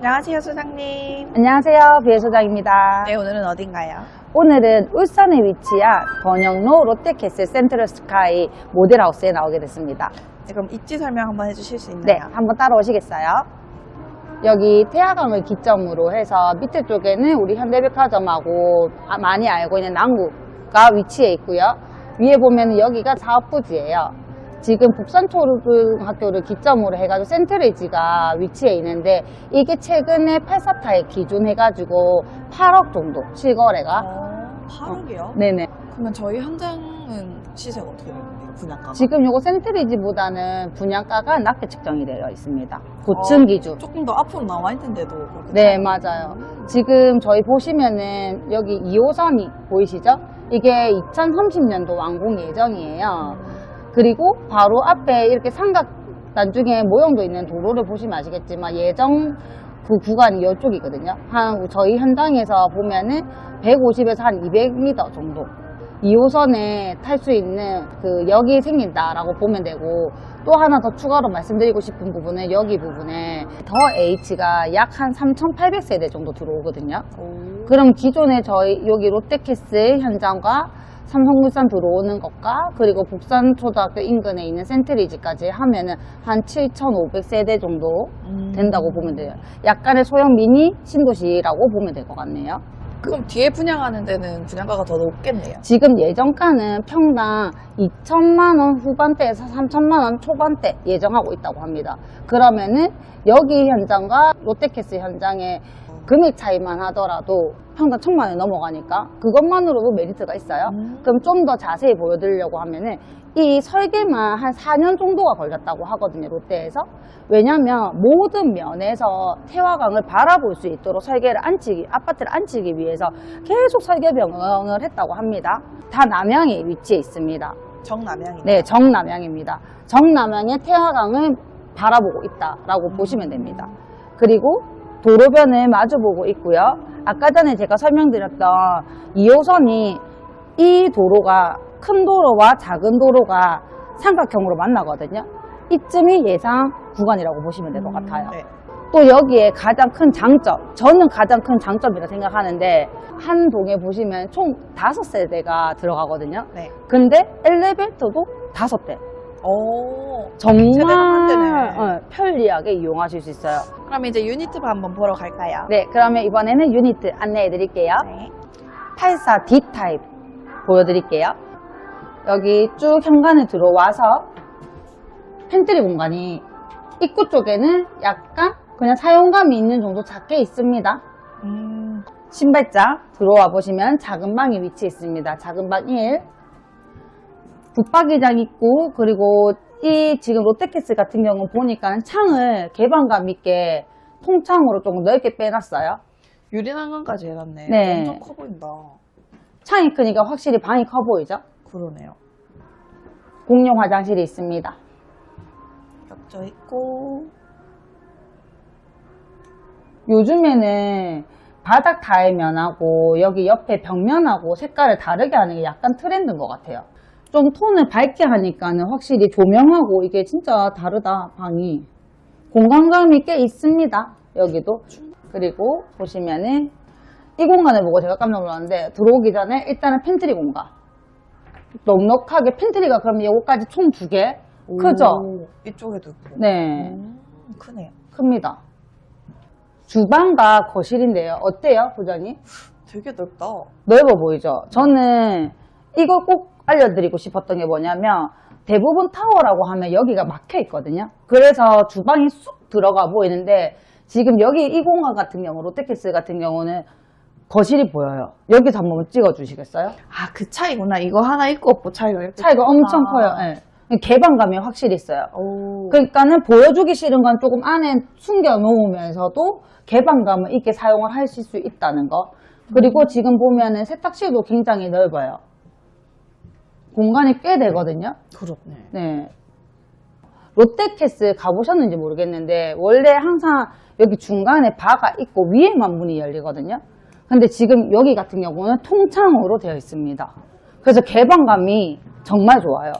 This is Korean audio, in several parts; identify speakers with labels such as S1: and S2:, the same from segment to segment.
S1: 안녕하세요, 소장님.
S2: 안녕하세요. 비해소장입니다.
S1: 네, 오늘은 어딘가요?
S2: 오늘은 울산에 위치한 번영로 롯데캐슬 센트럴 스카이 모델하우스에 나오게 됐습니다.
S1: 네, 그럼 입지 설명 한번 해주실 수
S2: 네,
S1: 있나요?
S2: 한번 따라오시겠어요? 여기 태화강을 기점으로 해서 밑에 쪽에는 우리 현대백화점하고 아- 많이 알고 있는 남구가 위치해 있고요. 위에 보면 여기가 사업부지예요. 지금 북산초등학교를 기점으로 해가지고 센트레지가 위치해 있는데 이게 최근에 84타에 기준해가지고 8억 정도 실거래가
S1: 어, 8억이요?
S2: 네네.
S1: 그러면 저희 현장은 시세가 어떻게 되는 거예요? 분양가가?
S2: 지금 요거 센트리지보다는 분양가가 낮게 측정이 되어 있습니다. 고층
S1: 어,
S2: 기준.
S1: 조금 더 앞으로 나와 있는데도
S2: 네, 맞아요. 지금 저희 보시면은 여기 2호선이 보이시죠? 이게 2030년도 완공 예정이에요. 그리고 바로 앞에 이렇게 삼각 단 중에 모형도 있는 도로를 보시면 아시겠지만 예정 그 구간이 이쪽이거든요. 한 저희 현장에서 보면은 150에서 한 200m 정도. 2호선에 탈 수 있는 그 역이 생긴다라고 보면 되고 또 하나 더 추가로 말씀드리고 싶은 부분은 여기 부분에 더 H가 약 한 3,800세대 정도 들어오거든요.
S1: 오.
S2: 그럼 기존에 저희 여기 롯데캐슬 현장과 삼성물산 들어오는 것과 그리고 북산초등학교 인근에 있는 센트리지까지 하면은 한 7,500세대 정도
S1: 음.
S2: 된다고 보면 돼요. 약간의 소형 미니 신도시라고 보면 될 것 같네요.
S1: 그럼 뒤에 분양하는 데는 분양가가 더 높겠네요.
S2: 지금 예정가는 평당 2천만 원 후반대에서 3천만 원 초반대 예정하고 있다고 합니다. 그러면은 여기 현장과 롯데캐슬 현장의 금액 차이만 하더라도 평당 천만 원 넘어가니까 그것만으로도 메리트가 있어요.
S1: 음.
S2: 그럼 좀 더 자세히 보여드리려고 하면은 이 설계만 한 4년 정도가 걸렸다고 하거든요, 롯데에서. 왜냐면 모든 면에서 태화강을 바라볼 수 있도록 설계를 안치기, 아파트를 안치기 위해서 계속 설계 변경을 했다고 합니다. 다 남양에 위치해 있습니다.
S1: 정남향이.
S2: 네, 정남향입니다. 정남향의 태화강을 바라보고 있다라고 보시면 됩니다. 그리고 도로변을 마주보고 있고요. 아까 전에 제가 설명드렸던 2호선이 이 도로가 큰 도로와 작은 도로가 삼각형으로 만나거든요. 이쯤이 예상 구간이라고 보시면 될 것 같아요.
S1: 네.
S2: 또 여기에 가장 큰 장점, 저는 가장 큰 장점이라 생각하는데 한 동에 보시면 총 다섯 세대가 들어가거든요.
S1: 네.
S2: 근데 엘리베이터도 다섯 대.
S1: 오.
S2: 정말
S1: 세대가 한 대네.
S2: 어, 편리하게 이용하실 수 있어요.
S1: 그럼 이제 유니트 반 한번 보러 갈까요?
S2: 네, 그러면 이번에는 유니트 안내해 드릴게요.
S1: 네.
S2: 84D 타입 보여드릴게요. 여기 쭉 현관에 들어와서 팬트리 공간이 입구 쪽에는 약간 그냥 사용감이 있는 정도 작게 있습니다.
S1: 음.
S2: 신발장 들어와 보시면 작은 방이 위치해 있습니다. 작은 방 1. 붙박이장 있고 그리고 이 지금 롯데캐슬 같은 경우는 보니까 창을 개방감 있게 통창으로 조금 넓게 빼놨어요.
S1: 유리난간까지 해놨네.
S2: 네.
S1: 엄청 커 보인다.
S2: 창이 크니까 확실히 방이 커 보이죠?
S1: 그러네요.
S2: 공용 화장실이 있습니다.
S1: 겹쳐 있고.
S2: 요즘에는 바닥 타일면하고 여기 옆에 벽면하고 색깔을 다르게 하는 게 약간 트렌드인 것 같아요. 좀 톤을 밝게 하니까는 확실히 조명하고 이게 진짜 다르다, 방이. 공간감이 꽤 있습니다, 여기도. 그리고 보시면은 이 공간을 보고 제가 깜짝 놀랐는데 들어오기 전에 일단은 팬트리 공간. 넉넉하게 팬트리가 그러면 요거까지 총 두 개? 크죠?
S1: 오, 이쪽에도 있고.
S2: 네.
S1: 음, 크네요.
S2: 큽니다. 주방과 거실인데요. 어때요, 부장님?
S1: 되게 넓다.
S2: 넓어 보이죠? 저는 이걸 꼭 알려드리고 싶었던 게 뭐냐면 대부분 타워라고 하면 여기가 막혀 있거든요. 그래서 주방이 쑥 들어가 보이는데 지금 여기 이 공간 같은 경우, 롯데캐슬 같은 경우는 거실이 보여요. 여기서 한번 찍어 주시겠어요?
S1: 아, 그 차이구나. 이거 하나 있고 없고 차이가 이렇게.
S2: 차이가 엄청
S1: 크구나.
S2: 커요. 예. 개방감이 확실히 있어요.
S1: 오.
S2: 그러니까는 보여주기 싫은 건 조금 안에 숨겨 놓으면서도 개방감을 있게 사용을 하실 수 있다는 거. 그리고 지금 보면은 세탁실도 굉장히 넓어요. 공간이 꽤 되거든요.
S1: 그렇네.
S2: 네. 롯데캐슬 가보셨는지 모르겠는데 원래 항상 여기 중간에 바가 있고 위에만 문이 열리거든요. 근데 지금 여기 같은 경우는 통창으로 되어 있습니다. 그래서 개방감이 정말 좋아요.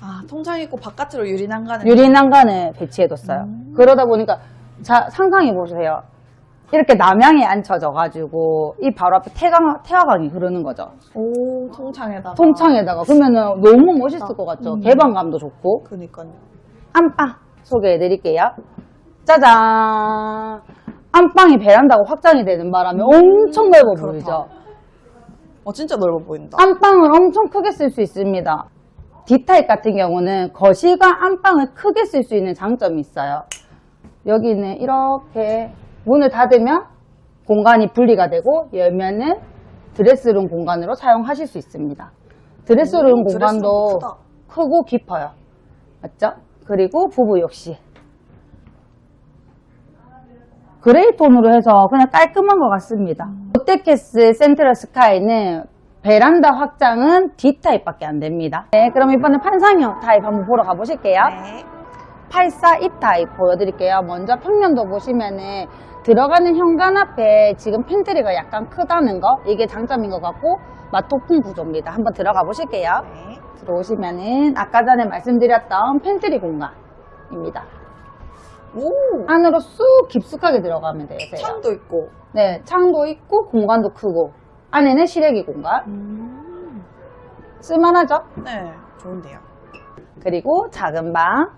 S1: 아, 통창 있고 바깥으로 유리 난간을.
S2: 유리 난간을 배치해뒀어요.
S1: 음.
S2: 그러다 보니까 자, 상상해 보세요. 이렇게 남양에 앉혀져가지고 이 바로 앞에 태강, 태화강이 흐르는 거죠.
S1: 오, 통창에다가.
S2: 통창에다가 그러면은 너무 멋있을 것 같죠.
S1: 음.
S2: 개방감도 좋고.
S1: 그니까요.
S2: 안방 소개해 드릴게요. 짜잔. 안방이 베란다가 확장이 되는 바람에 엄청 넓어
S1: 그렇다.
S2: 보이죠.
S1: 어, 진짜 넓어 보인다.
S2: 안방을 엄청 크게 쓸 수 있습니다. D타입 같은 경우는 거실과 안방을 크게 쓸 수 있는 장점이 있어요. 여기는 이렇게 문을 닫으면 공간이 분리가 되고 열면은 드레스룸 공간으로 사용하실 수 있습니다. 드레스룸
S1: 오,
S2: 공간도
S1: 드레스룸.
S2: 크고 깊어요. 맞죠? 그리고 부부 욕실. 그레이 톤으로 해서 그냥 깔끔한 것 같습니다. 롯데캐슬 센트럴 스카이는 베란다 확장은 D타입밖에 안 됩니다. 네, 그럼 이번에 판상형 타입 한번 보러 가보실게요.
S1: 네.
S2: 84입 타입 보여드릴게요. 먼저 평면도 보시면은 들어가는 현관 앞에 지금 팬트리가 약간 크다는 거 이게 장점인 것 같고 마토풍 구조입니다. 한번 들어가 보실게요.
S1: 네.
S2: 들어오시면은 아까 전에 말씀드렸던 팬트리 공간입니다.
S1: 오!
S2: 안으로 쑥 깊숙하게 들어가면 되세요.
S1: 창도 있고.
S2: 네, 창도 있고 공간도 크고 안에는 실외기 공간
S1: 음.
S2: 쓸만하죠?
S1: 네. 좋은데요.
S2: 그리고 작은 방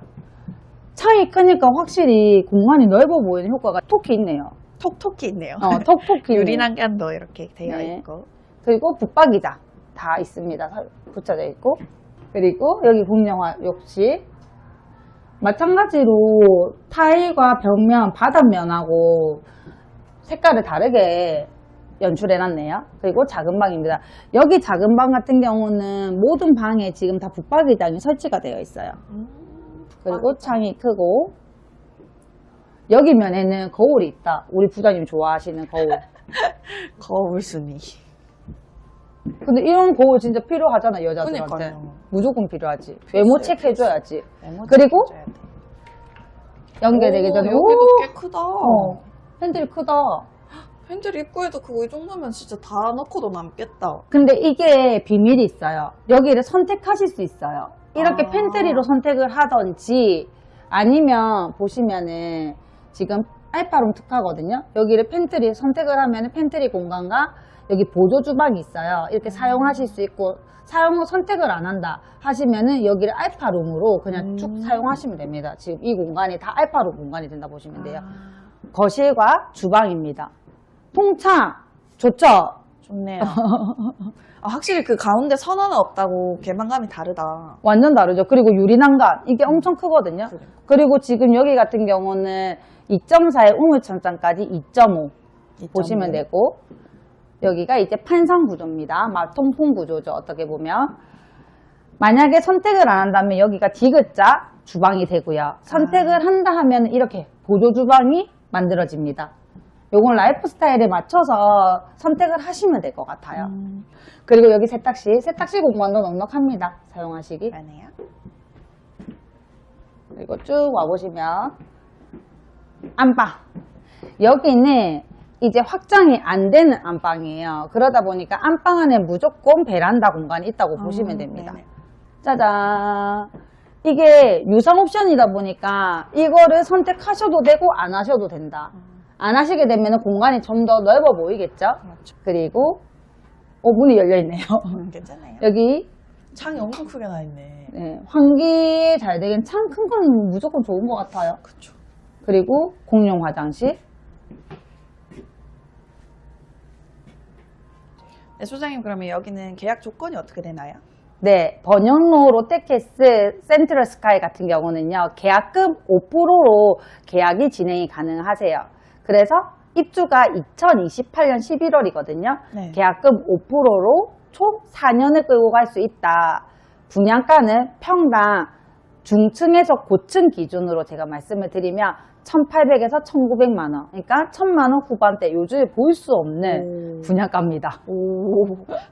S2: 창이 크니까 확실히 공간이 넓어 보이는 효과가 톡히 있네요.
S1: 톡톡히 있네요.
S2: 어, 톡톡히.
S1: 유리난간도 이렇게 되어
S2: 네.
S1: 있고.
S2: 그리고 붙박이장 다 있습니다. 사- 붙여져 있고 그리고 여기 공룡화 욕실 마찬가지로 타일과 벽면, 바닥면하고 색깔을 다르게 연출해놨네요. 그리고 작은 방입니다. 여기 작은 방 같은 경우는 모든 방에 지금 다 붙박이장이 설치가 되어 있어요.
S1: 음.
S2: 그리고 창이 크고 여기 면에는 거울이 있다. 우리 부장님 좋아하시는 거울.
S1: 거울순이.
S2: 근데 이런 거울 진짜 필요하잖아 여자들한테.
S1: 그러니까요.
S2: 무조건 필요하지. 외모 체크해줘야지. 그리고
S1: 돼.
S2: 연결되기
S1: 오,
S2: 전에
S1: 여기도
S2: 오!
S1: 꽤 크다.
S2: 어, 핸들이 크다.
S1: 핸들 입구에도 그거 이 정도면 진짜 다 넣고도 남겠다.
S2: 근데 이게 비밀이 있어요. 여기를 선택하실 수 있어요. 이렇게
S1: 아.
S2: 팬트리로 선택을 하던지 아니면 보시면은 지금 알파룸 특화거든요. 여기를 팬트리 선택을 하면 팬트리 공간과 여기 보조 주방이 있어요. 이렇게 사용하실 수 있고 사용 후 선택을 안 한다 하시면은 여기를 알파룸으로 그냥 쭉
S1: 음.
S2: 사용하시면 됩니다. 지금 이 공간이 다 알파룸 공간이 된다 보시면 돼요.
S1: 아,
S2: 거실과 주방입니다. 통창 좋죠?
S1: 좋네요. 아, 확실히 그 가운데 선 하나 없다고 개방감이 다르다.
S2: 완전 다르죠. 그리고 유리난간 이게 엄청 크거든요.
S1: 그래.
S2: 그리고 지금 여기 같은 경우는 2.4의 우물천장까지 2.5 보시면 되고 여기가 이제 판상 구조입니다. 마통풍 구조죠. 어떻게 보면 만약에 선택을 안 한다면 여기가 디귿자 주방이 되고요. 선택을 한다 하면 이렇게 보조 주방이 만들어집니다. 요건 라이프 스타일에 맞춰서 선택을 하시면 될 것 같아요.
S1: 음,
S2: 그리고 여기 세탁실, 세탁실 공간도 넉넉합니다. 사용하시기.
S1: 그러네요.
S2: 그리고 쭉 와보시면 안방. 여기는 이제 확장이 안 되는 안방이에요. 그러다 보니까 안방 안에 무조건 베란다 공간이 있다고 보시면
S1: 음,
S2: 됩니다.
S1: 네네.
S2: 짜잔. 이게 유상 옵션이다 보니까 이거를 선택하셔도 되고 안 하셔도 된다. 안 하시게 되면 공간이 좀 더 넓어 보이겠죠?
S1: 그렇죠.
S2: 그리고 어, 문이 열려있네요.
S1: 음, 괜찮아요.
S2: 여기
S1: 창이 엄청 크게 나 있네.
S2: 네, 환기 잘 되긴 창 큰 건 무조건 좋은 것 같아요.
S1: 그쵸.
S2: 그리고 공용 화장실.
S1: 네, 소장님 그러면 여기는 계약 조건이 어떻게 되나요?
S2: 네, 번영로 롯데캐스 센트럴 스카이 같은 경우는요, 계약금 5%로 계약이 진행이 가능하세요. 그래서 입주가 2028년 11월이거든요.
S1: 네.
S2: 계약금 5%로 총 4년을 끌고 갈 수 있다. 분양가는 평당 중층에서 고층 기준으로 제가 말씀을 드리면 1,800에서 1,900만 원. 그러니까 1,000만 원 후반대 요즘에 볼 수 없는
S1: 오.
S2: 분양가입니다.
S1: 오,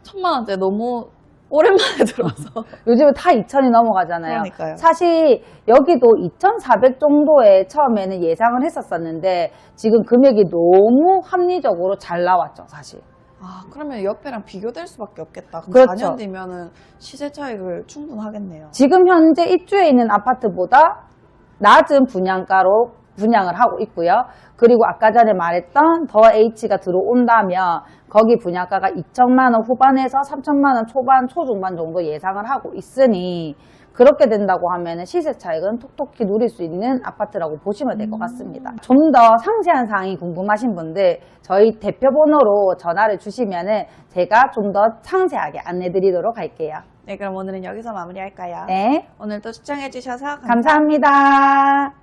S1: 천만 원대 너무 오랜만에 들어서.
S2: 요즘은 다 2,000이 넘어가잖아요.
S1: 그러니까요.
S2: 사실 여기도 2,400 정도에 처음에는 예상을 했었었는데 지금 금액이 너무 합리적으로 잘 나왔죠, 사실.
S1: 아, 그러면 옆에랑 비교될 수밖에 없겠다. 그럼
S2: 그렇죠.
S1: 4년 뒤면은 시세 차익을 충분하겠네요.
S2: 지금 현재 입주해 있는 아파트보다 낮은 분양가로 분양을 하고 있고요. 그리고 아까 전에 말했던 더 H가 들어온다면 거기 분양가가 2천만 원 후반에서 3천만 원 초반, 초중반 정도 예상을 하고 있으니 그렇게 된다고 하면 시세 차익은 톡톡히 누릴 수 있는 아파트라고 보시면 될 것 같습니다. 좀 더 상세한 사항이 궁금하신 분들 저희 대표 번호로 전화를 주시면 제가 좀 더 상세하게 안내 드리도록 할게요.
S1: 네, 그럼 오늘은 여기서 마무리할까요?
S2: 네,
S1: 오늘 또 시청해주셔서 감사합니다.
S2: 감사합니다.